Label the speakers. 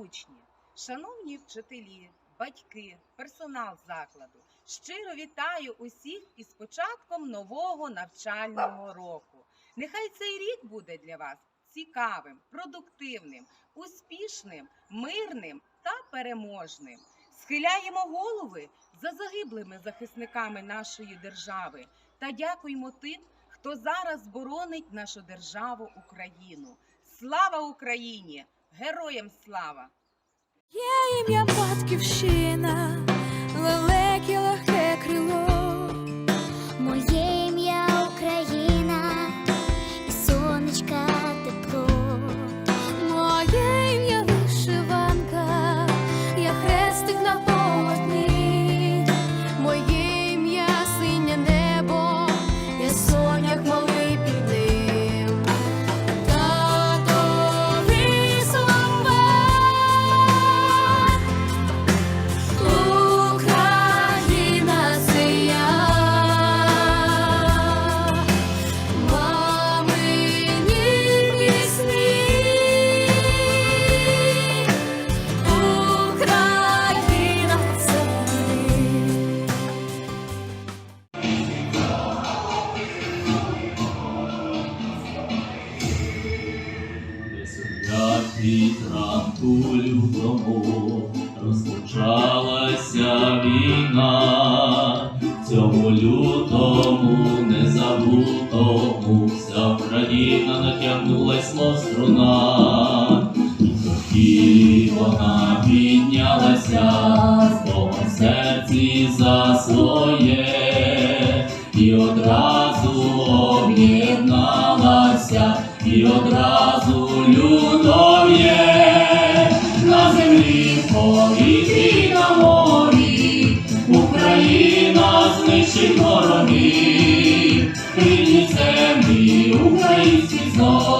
Speaker 1: Учні, шановні вчителі, батьки, персонал закладу, щиро вітаю усіх із початком нового навчального року. Нехай цей рік буде для вас цікавим, продуктивним, успішним, мирним та переможним. Схиляємо голови за загиблими захисниками нашої держави та дякуємо тим, хто зараз боронить нашу державу Україну. Слава Україні! Героям слава!
Speaker 2: Є ім'я батьківщина,
Speaker 3: ранку лютому розпочалася війна, цьому лютому незабутому вся Україна натягнулась, мов струна, і вона піднялася з Богом серці за своє, і одразу об'єдналася, і одразу в повітрі на морі, Україна знищить вороги, рідні землі, українські зо.